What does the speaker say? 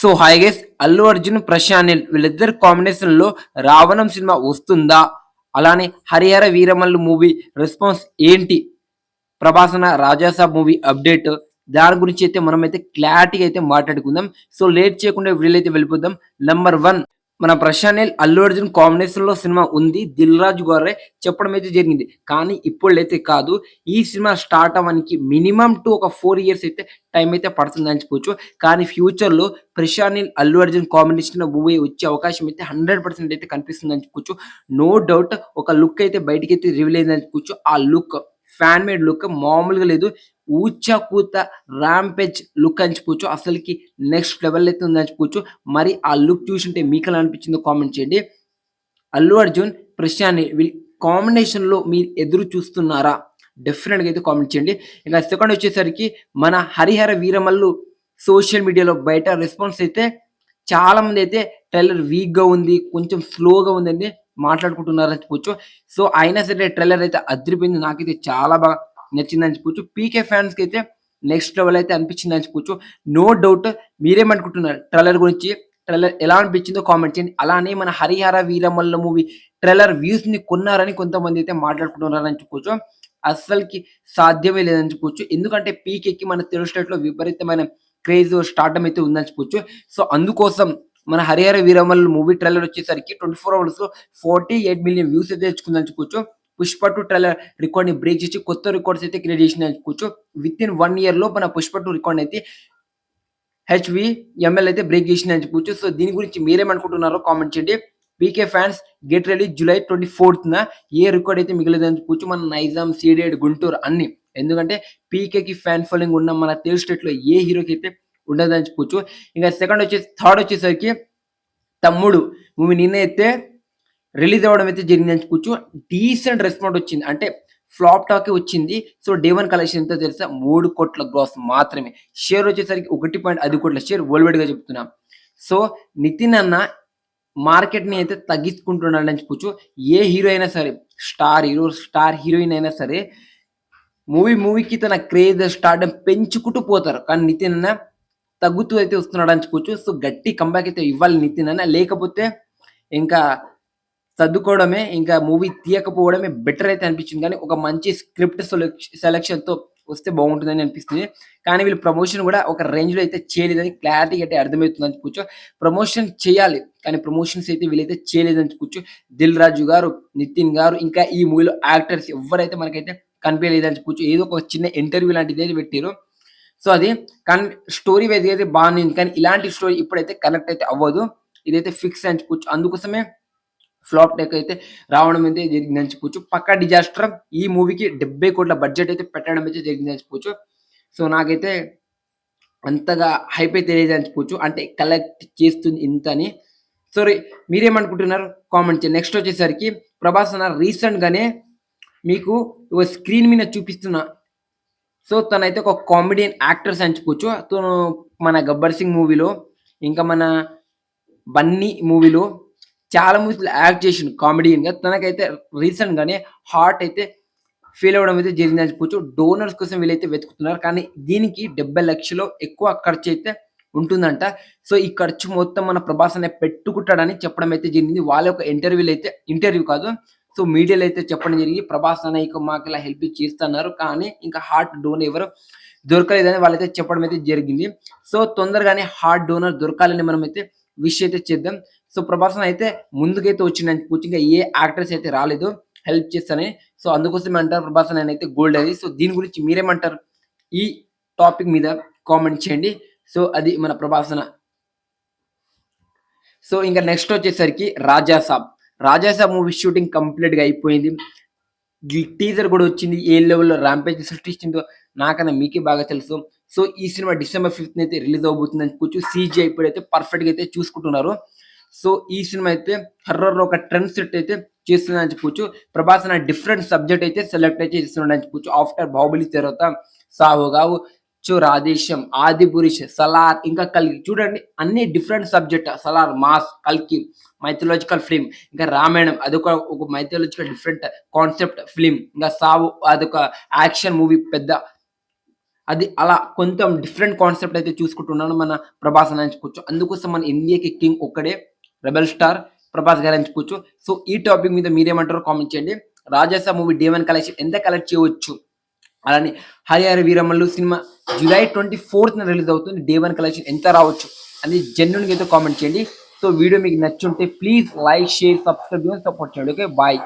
So hi guys Allu Arjun Prashanth వీళ్ళిద్దరు కాంబినేషన్లో రావణం cinema వస్తుందా? అలానే హరిహర వీరమల్లు మూవీ రెస్పాన్స్ ఏంటి? ప్రభాసన రాజాసాబ్ మూవీ అప్డేట్. దాని గురించి అయితే మనం అయితే క్లారిటీగా అయితే మాట్లాడుకుందాం. సో లేట్ చేయకుండా వీళ్ళైతే వెళ్ళిపోదాం. నంబర్ వన్ మన ప్రశాంత్ అల్లు అర్జున్ కాంబినేషన్లో సినిమా ఉంది. దిల్ రాజు గారే చెప్పడం అయితే జరిగింది. కానీ ఇప్పుడైతే కాదు. ఈ సినిమా స్టార్ట్ అవ్వడానికి మినిమం టు ఒక ఫోర్ ఇయర్స్ అయితే టైం అయితే పడుతుంది అని చెప్పొచ్చు. కానీ ఫ్యూచర్లో ప్రశాంత్ అల్లు అర్జున్ కాంబినేషన్ మూవీ వచ్చే అవకాశం అయితే హండ్రెడ్ పర్సెంట్ అయితే కనిపిస్తుంది అని చెప్పొచ్చు. నో డౌట్ ఒక లుక్ అయితే బయటకి అయితే రివీల్ అయింది అని చెప్పొచ్చు. ఆ లుక్ ఫ్యాన్ మేడ్ లుక్ మామూలుగా లేదు. ఊచా కూత ర్యాంపేజ్ లుక్ అని చెప్పొచ్చు. అసలుకి నెక్స్ట్ లెవెల్ అయితే ఉందని చెప్పొచ్చు. మరి ఆ లుక్ చూసింటే మీకు ఎలా అనిపించిందో కామెంట్ చేయండి. అల్లు అర్జున్ ప్రశాంత్ వీళ్ళ కాంబినేషన్లో మీరు ఎదురు చూస్తున్నారా? డెఫినెట్గా అయితే కామెంట్ చేయండి. ఇంకా సెకండ్ వచ్చేసరికి మన హరిహర వీరమల్లు సోషల్ మీడియాలో బయట రెస్పాన్స్ అయితే చాలామంది అయితే ట్రైలర్ వీక్గా ఉంది కొంచెం స్లోగా ఉందండి. మాట్లాడుకుంటున్నారని చెప్పొచ్చు. సో అయినా సరే ట్రైలర్ అయితే అదిరిపోయింది. నాకైతే చాలా బాగా నచ్చిందని చెప్పొచ్చు. పీకే ఫ్యాన్స్కి అయితే నెక్స్ట్ లెవెల్ అయితే అనిపించింది అని చెప్పొచ్చు. నో డౌట్ మీరేమనుకుంటున్నారు? ట్రైలర్ గురించి ట్రైలర్ ఎలా అనిపించిందో కామెంట్ చేయండి. అలానే మన హరిహర వీరమల్ల మూవీ ట్రైలర్ వ్యూస్ని కొన్నారని కొంతమంది అయితే మాట్లాడుకుంటున్నారని చెప్పొచ్చు. అస్సలకి సాధ్యమే లేదని చెప్పొచ్చు. ఎందుకంటే పీకేకి మన తెలుగు స్టేట్లో విపరీతమైన క్రేజ్ స్టార్టం అయితే ఉందని చెప్పొచ్చు. సో అందుకోసం మన హరిహర వీరమల్ మూవీ ట్రైలర్ వచ్చేసరికి ట్వంటీ ఫోర్ అవర్స్లో ఫార్టీ ఎయిట్ మిలియన్ వ్యూస్ అయితే తెచ్చుకుందని చెప్పొచ్చు పుష్ప టూ ట్రైలర్ రికార్డ్ని బ్రేక్ చేసి కొత్త రికార్డ్స్ అయితే క్రియేట్ చేసిన అనుకోవచ్చు విత్ ఇన్ వన్ ఇయర్లో మన పుష్ప టూ రికార్డ్ అయితే హెచ్వి ఎంఎల్ అయితే బ్రేక్ చేసింది అని సో దీని గురించి మీరేమనుకుంటున్నారో కామెంట్ చేయండి. PK fans get ready July twenty fourth న ఏ రికార్డ్ అయితే మిగలేదని చెప్పొచ్చు మన నైజాం సీడేడ్ గుంటూరు అన్ని. ఎందుకంటే పీకేకి ఫ్యాన్ ఫాలోయింగ్ ఉన్న మన తెలుగు స్టేట్లో ఏ హీరోకి అయితే ఉండదని చెప్పొచ్చు ఇంకా సెకండ్ వచ్చేసి థర్డ్ వచ్చేసరికి తమ్ముడు మూవీ నిన్న అయితే రిలీజ్ అవ్వడం అయితే జరిగింది అని చెప్పొచ్చు డీసెంట్ రెస్పాండ్ వచ్చింది. అంటే ఫ్లాప్ టాకే వచ్చింది. సో డే వన్ కలెక్షన్ ఎంతో తెలుసా? మూడు కోట్ల గ్రాస్ మాత్రమే. షేర్ వచ్చేసరికి ఒకటి పాయింట్ ఐదు కోట్ల షేర్ వరల్డ్ చెప్తున్నాం. సో నితిన్ అన్న మార్కెట్ని అయితే తగ్గించుకుంటున్నాడు అని చెప్పొచ్చు ఏ హీరో అయినా సరే స్టార్ హీరో స్టార్ హీరోయిన్ అయినా సరే మూవీ మూవీకి తన క్రేజ్ స్టార్ట్ పెంచుకుంటూ పోతారు. కానీ నితిన్ అన్న తగ్గుతూ అయితే వస్తున్నాడు అని చెప్పొచ్చు. సో గట్టి కంబ్యాక్ అయితే ఇవ్వాలి నితిన్ అన్న. లేకపోతే ఇంకా సర్దుకోవడమే ఇంకా మూవీ తీయకపోవడమే బెటర్ అయితే అనిపించింది. కానీ ఒక మంచి స్క్రిప్ట్ సెలెక్షన్తో వస్తే బాగుంటుందని అనిపిస్తుంది. కానీ వీళ్ళు ప్రమోషన్ కూడా ఒక రేంజ్లో అయితే చేయలేదని క్లారిటీ అయితే అర్థమవుతుంది అని ప్రమోషన్ చేయాలి కానీ ప్రమోషన్స్ అయితే వీళ్ళైతే చేయలేదని చెప్పొచ్చు. దిల్ రాజు గారు నితిన్ గారు ఇంకా ఈ మూవీలో యాక్టర్స్ ఎవరైతే మనకైతే కనిపించలేదని చెప్పొచ్చు. ఏదో ఒక చిన్న ఇంటర్వ్యూ లాంటిది అయితే పెట్టారు సో అది కానీ స్టోరీ వైజ్ అయితే బాగుంది కానీ ఇలాంటి స్టోరీ ఇప్పుడైతే కనెక్ట్ అయితే అవ్వదు. ఇదైతే ఫిక్స్ అని చెప్పొచ్చు అందుకోసమే ఫ్లాప్ టెక్ అయితే రావడం అయితే జరిగిందని చెప్పొచ్చు పక్కా డిజాస్టర్ ఈ మూవీకి డెబ్బై కోట్ల బడ్జెట్ అయితే పెట్టడం అయితే జరిగిందని చెప్పొచ్చు సో నాకైతే అంతగా హైప్ అయితే తెలియదు చెప్పొచ్చు అంటే కలెక్ట్ చేస్తుంది ఇంత అని. సో మీరేమనుకుంటున్నారు? కామెంట్ చేయండి. నెక్స్ట్ వచ్చేసరికి ప్రభాస్ అన్న రీసెంట్గానే మీకు స్క్రీన్ మీద చూపిస్తున్న సో తనైతే ఒక కామెడియన్ యాక్టర్స్ అని చెప్పొచ్చు తను మన గబ్బర్ సింగ్ మూవీలో ఇంకా మన బన్నీ మూవీలో చాలా మూవీస్లో యాక్ట్ చేసిండు కామెడియన్గా. తనకైతే రీసెంట్గానే హార్ట్ అయితే ఫీల్ అవ్వడం అయితే జరిగింది చెప్పొచ్చు. డోనర్స్ కోసం వీళ్ళైతే వెతుకుతున్నారు. కానీ దీనికి డెబ్బై లక్షలు ఎక్కువ ఖర్చు అయితే ఉంటుందంట. సో ఈ ఖర్చు మొత్తం మన ప్రభాస్ అనే పెట్టుకుంటాడని చెప్పడం అయితే జరిగింది. వాళ్ళ యొక్క ఇంటర్వ్యూలు అయితే ఇంటర్వ్యూ కాదు సో మీడియాలో అయితే చెప్పడం జరిగింది. ప్రభాస్ అన్న మాకు ఇలా హెల్ప్ చేస్తున్నారు. కానీ ఇంకా హార్ట్ డోనర్ ఎవరు దొరకలేదని వాళ్ళైతే చెప్పడం అయితే జరిగింది. సో తొందరగానే హార్ట్ డోనర్ దొరకాలని మనం అయితే విష్ అయితే చేద్దాం. సో ప్రభాస్ అయితే ముందుకైతే వచ్చిందని కోచింగ్ ఏ యాక్టర్స్ అయితే రాలేదు. హెల్ప్ చేస్తానని సో అందుకోసం అంటారు ప్రభాస్ అయితే గోల్డ్ అది. సో దీని గురించి మీరేమంటారు? ఈ టాపిక్ మీద కామెంట్ చేయండి. సో అది మన ప్రభాసన సో ఇంకా నెక్స్ట్ వచ్చేసరికి రాజా సాబ్. రాజాసా మూవీ షూటింగ్ కంప్లీట్గా అయిపోయింది. టీజర్ కూడా వచ్చింది. ఏ లెవెల్లో ర్యాంపేజ్ సృష్టించిందో నాకన్నా మీకే బాగా తెలుసు. సో ఈ సినిమా డిసెంబర్ ఫిఫ్త్ అయితే రిలీజ్ అవబోతుంది అనుకోవచ్చు సీజీ ఇప్పుడైతే పర్ఫెక్ట్ పర్ఫెక్ట్గా అయితే చూసుకుంటున్నారు. సో ఈ సినిమా అయితే హర్రర్ ఒక ట్రెండ్ సెట్ అయితే చేస్తుందని చెప్పొచ్చు. ప్రభాస్ అనే డిఫరెంట్ సబ్జెక్ట్ అయితే సెలెక్ట్ అయితే చేస్తున్నాడని చెప్పొచ్చు. ఆఫ్టర్ బాహుబలి తర్వాత సాహు కావు చో రాధేశం ఆది సలార్ ఇంకా కల్కి. చూడండి అన్ని డిఫరెంట్ సబ్జెక్ట్ సలార్ మాస్ కల్కి మైథలాజికల్ ఫిలిం ఇంకా రామాయణం అదొక ఒక మైథలాజికల్ డిఫరెంట్ కాన్సెప్ట్ ఫిలిం ఇంకా సావు అదొక యాక్షన్ మూవీ పెద్ద. అది అలా కొంచెం డిఫరెంట్ కాన్సెప్ట్ అయితే చూసుకుంటున్నాను మన ప్రభాస్ అని చెప్పుకోవచ్చు అందుకోసం మన ఇండియాకి కింగ్ ఒక్కడే రెబల్ స్టార్ ప్రభాస్ గారు అని చెప్పుకోవచ్చు సో ఈ టాపిక్ మీద మీరేమంటారో కామెంట్ చేయండి. Raja Saab movie day one collection ఎంత కలెక్ట్ చేయవచ్చు? అలానే Harihara Veeramallu cinema July twenty fourth release అవుతుంది. డే వన్ కలెక్షన్ ఎంత రావచ్చు అని జెన్యున్గా అయితే కామెంట్ చేయండి. సో వీడియో మీకు నచ్చుంటే please like share subscribe support చేయండి. Okay bye